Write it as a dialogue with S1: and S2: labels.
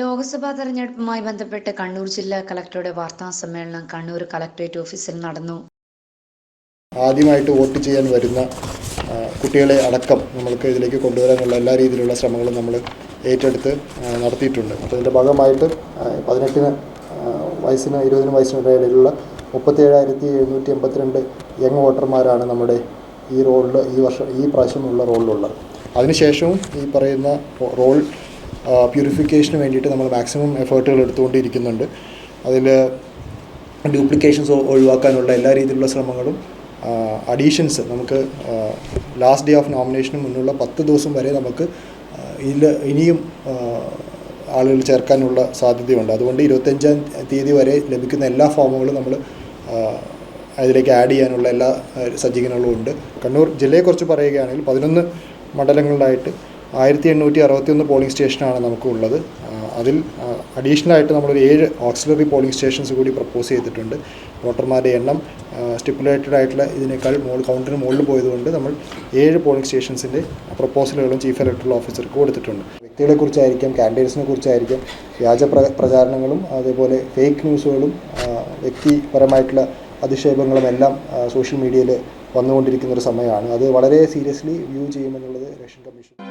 S1: ലോക്സഭാ തെരഞ്ഞെടുപ്പുമായി ബന്ധപ്പെട്ട് കണ്ണൂർ ജില്ലാ കളക്ടറുടെ വാർത്താ സമ്മേളനം കണ്ണൂർ കളക്ടറേറ്റ് ഓഫീസിൽ നടന്നു
S2: ആദ്യമായിട്ട് വോട്ട് ചെയ്യാൻ വരുന്ന കുട്ടികളെ അടക്കം നമ്മൾക്ക് ഇതിലേക്ക് കൊണ്ടുവരാനുള്ള എല്ലാ രീതിയിലുള്ള ശ്രമങ്ങളും നമ്മൾ ഏറ്റെടുത്ത് നടത്തിയിട്ടുണ്ട് അപ്പോൾ ഇതിൻ്റെ ഭാഗമായിട്ട് പതിനെട്ടിന് വയസ്സിന് ഇരുപതിന് വയസ്സിനുള്ള ഇടയിലുള്ള മുപ്പത്തേഴായിരത്തി എഴുന്നൂറ്റി എൺപത്തിരണ്ട് യങ് വോട്ടർമാരാണ് നമ്മുടെ ഈ റോളിൽ ഈ വർഷം ഈ പ്രാവശ്യമുള്ള റോളിലുള്ളത് അതിനുശേഷവും ഈ പറയുന്ന റോൾ പ്യൂരിഫിക്കേഷന് വേണ്ടിയിട്ട് നമ്മൾ മാക്സിമം എഫേർട്ടുകൾ എടുത്തുകൊണ്ടിരിക്കുന്നുണ്ട് അതിൽ ഡ്യൂപ്ലിക്കേഷൻസ് ഒഴിവാക്കാനുള്ള എല്ലാ രീതിയിലുള്ള ശ്രമങ്ങളും അഡീഷൻസ് നമുക്ക് ലാസ്റ്റ് ഡേ ഓഫ് നോമിനേഷന് മുന്നുള്ള പത്ത് ദിവസം വരെ നമുക്ക് ഇതിൽ ഇനിയും ആളുകൾ ചേർക്കാനുള്ള സാധ്യതയുണ്ട് അതുകൊണ്ട് ഇരുപത്തഞ്ചാം തീയതി വരെ ലഭിക്കുന്ന എല്ലാ ഫോമുകളും നമ്മൾ അതിലേക്ക് ആഡ് ചെയ്യാനുള്ള എല്ലാ സജ്ജീകരണങ്ങളും ഉണ്ട് കണ്ണൂർ ജില്ലയെക്കുറിച്ച് പറയുകയാണെങ്കിൽ പതിനൊന്ന് മണ്ഡലങ്ങളിലായിട്ട് ആയിരത്തി എണ്ണൂറ്റി അറുപത്തിയൊന്ന് പോളിംഗ് സ്റ്റേഷനാണ് നമുക്കുള്ളത് അതിൽ അഡീഷണൽ ആയിട്ട് നമ്മളൊരു ഏഴ് ഓക്സിലറി പോളിംഗ് സ്റ്റേഷൻസ് കൂടി പ്രപ്പോസ് ചെയ്തിട്ടുണ്ട് വോട്ടർമാരുടെ എണ്ണം സ്റ്റിപ്പുലേറ്റഡ് ആയിട്ടുള്ള ഇതിനേക്കാൾ മോൾ കൗണ്ടറിന് മുകളിൽ പോയതുകൊണ്ട് നമ്മൾ ഏഴ് പോളിംഗ് സ്റ്റേഷൻസിൻ്റെ പ്രപ്പോസലുകളും ചീഫ് ഇലക്ട്രൽ ഓഫീസർക്ക് കൊടുത്തിട്ടുണ്ട് വ്യക്തികളെ കുറിച്ചായിരിക്കാം കാൻഡിഡേറ്റ്സിനെ കുറിച്ചായിരിക്കാം വ്യാജ പ്ര പ്രചാരണങ്ങളും അതേപോലെ ഫേക്ക് ന്യൂസുകളും വ്യക്തിപരമായിട്ടുള്ള അധിക്ഷേപങ്ങളും എല്ലാം സോഷ്യൽ മീഡിയയിൽ വന്നുകൊണ്ടിരിക്കുന്ന ഒരു സമയമാണ് അത് വളരെ സീരിയസ്ലി വ്യൂ ചെയ്യുമെന്നുള്ളത് റഷ്യൻ കമ്മീഷൻ